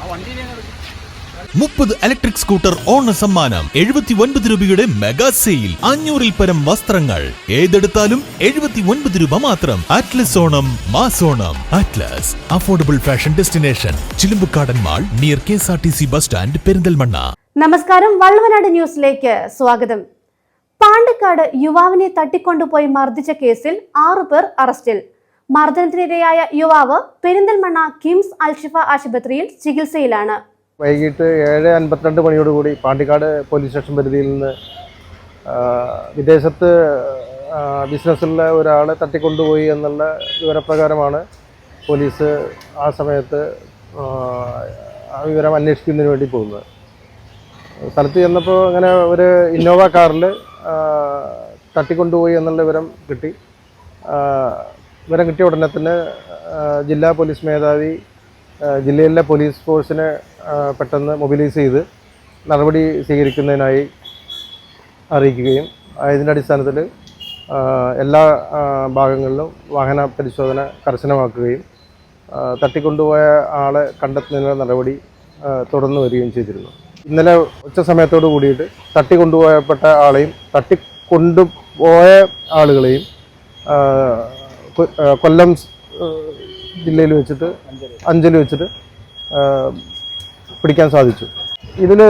ആ വണ്ടിയിലെ മുപ്പത് ഇലക്ട്രിക് സ്കൂട്ടർ ഓണ സമ്മാനം എഴുപത്തി ഒൻപത് രൂപയുടെ മെഗാ സെയിൽ അഞ്ഞൂറിൽ പരം വസ്ത്രങ്ങൾ. ഏതെടുത്താലും എഴുപത്തി ഒൻപത് രൂപ മാത്രം. Atlas Onam മാസോണം Atlas affordable fashion destination Chilumbukkadan mall near K S R T C bus stand Perinthalmanna. നമസ്കാരം വള്ളവനാട് ന്യൂസിലേക്ക് സ്വാഗതം. പാണ്ടിക്കാട് യുവാവിനെ തട്ടിക്കൊണ്ടുപോയി മർദ്ദിച്ച കേസിൽ ആറുപേർ അറസ്റ്റിൽ. മർദ്ദനത്തിനിരയായ യുവാവ് പെരിന്തൽമണ്ണ കിംസ് അൽഷിഫ ആശുപത്രിയിൽ ചികിത്സയിലാണ്. വൈകിട്ട് ഏഴ് അൻപത്തിരണ്ട് മണിയോടുകൂടി പാണ്ടിക്കാട് പോലീസ് സ്റ്റേഷൻ പരിധിയിൽ നിന്ന് വിദേശത്ത് ബിസിനസ്സിലെ ഒരാളെ തട്ടിക്കൊണ്ടുപോയി എന്നുള്ള വിവരപ്രകാരമാണ് പോലീസ് ആ സമയത്ത് ആ, വിവരം അന്വേഷിക്കുന്നതിന് വേണ്ടി പോകുന്നത്. സ്ഥലത്ത് ചെന്നപ്പോൾ അങ്ങനെ ഒരു ഇന്നോവ കാറിൽ തട്ടിക്കൊണ്ടുപോയി എന്നുള്ള വിവരം കിട്ടി. വിവരം കിട്ടിയ ഉടനെ തന്നെ ജില്ലാ പോലീസ് മേധാവി ജില്ലയിലെ പോലീസ് ഫോഴ്സിനെ പെട്ടെന്ന് മൊബിലൈസ് ചെയ്ത് നടപടി സ്വീകരിക്കുന്നതിനായി അറിയിക്കുകയും ഇതിന്റെ അടിസ്ഥാനത്തിൽ എല്ലാ ഭാഗങ്ങളിലും വാഹന പരിശോധന കർശനമാക്കുകയും തട്ടിക്കൊണ്ടുപോയ ആളെ കണ്ടെത്തുന്നതിനുള്ള നടപടി തുടർന്നു വരികയും ചെയ്തിരുന്നു. ഇന്നലെ ഉച്ച സമയത്തോട് കൂടിയിട്ട് തട്ടിക്കൊണ്ടുപോയപ്പെട്ട ആളെയും തട്ടിക്കൊണ്ടുപോയ ആളുകളെയും കൊല്ലം ജില്ലയിൽ വെച്ചിട്ട് അഞ്ചൽ വെച്ചിട്ട് പിടിക്കാൻ സാധിച്ചു. ഇതിൽ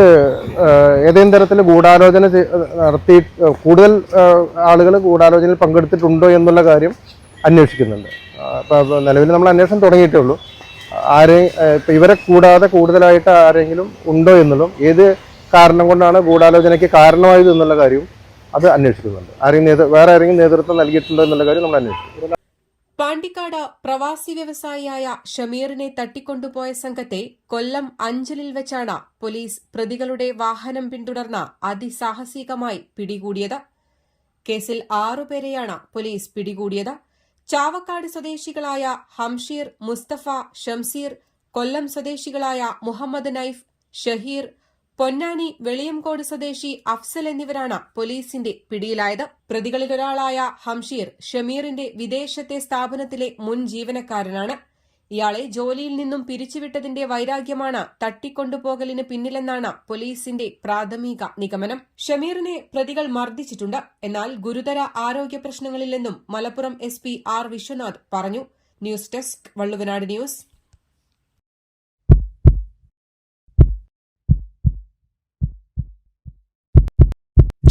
ഏതെങ്കിലും തരത്തിൽ ഗൂഢാലോചന നടത്തി കൂടുതൽ ആളുകൾ ഗൂഢാലോചനയിൽ പങ്കെടുത്തിട്ടുണ്ടോ എന്നുള്ള കാര്യം അന്വേഷിക്കുന്നുണ്ട്. അപ്പോൾ നിലവിൽ നമ്മൾ അന്വേഷണം തുടങ്ങിയിട്ടേ ഉള്ളൂ. ആരെ ഇവരെ കൂടാതെ കൂടുതലായിട്ട് ആരെങ്കിലും ഉണ്ടോ എന്നുള്ളതും ഏത് കാരണം കൊണ്ടാണ് ഗൂഢാലോചനയ്ക്ക് കാരണമായത് എന്നുള്ള കാര്യവും അത് അന്വേഷിക്കുന്നുണ്ട്. ആരെങ്കിലും വേറെ ആരെങ്കിലും നേതൃത്വം നൽകിയിട്ടുണ്ടോ എന്നുള്ള കാര്യം നമ്മൾ അന്വേഷിക്കും. പാണ്ടിക്കാട് പ്രവാസി വ്യവസായിയായ ഷമീറിനെ തട്ടിക്കൊണ്ടുപോയ സംഘത്തെ കൊല്ലം അഞ്ചലിൽ വെച്ചാണ് പോലീസ് പ്രതികളുടെ വാഹനം പിന്തുടർന്ന് അതിസാഹസികമായി പിടികൂടിയത്. കേസിൽ ആറുപേരെയാണ് പോലീസ് പിടികൂടിയത്. ചാവക്കാട് സ്വദേശികളായ ഹംഷീർ മുസ്തഫ ഷംസീർ കൊല്ലം സ്വദേശികളായ മുഹമ്മദ് നൈഫ് ഷഹീർ പൊന്നാനി വെളിയംകോട് സ്വദേശി അഫ്സൽ എന്നിവരാണ് പോലീസിന്റെ പിടിയിലായത്. പ്രതികളിലൊരാളായ ഹംഷീർ ഷമീറിന്റെ വിദേശത്തെ സ്ഥാപനത്തിലെ മുൻ ജീവനക്കാരനാണ്. ഇയാളെ ജോലിയിൽ നിന്നും പിരിച്ചുവിട്ടതിന്റെ വൈരാഗ്യമാണ് തട്ടിക്കൊണ്ടുപോകലിന് പിന്നിലെന്നാണ് പോലീസിന്റെ പ്രാഥമിക നിഗമനം. ഷമീറിനെ പ്രതികൾ മർദ്ദിച്ചിട്ടുണ്ട്. എന്നാൽ ഗുരുതര ആരോഗ്യ പ്രശ്നങ്ങളില്ലെന്നും Malappuram S P R Viswanath പറഞ്ഞു. News desk Valluvanad news.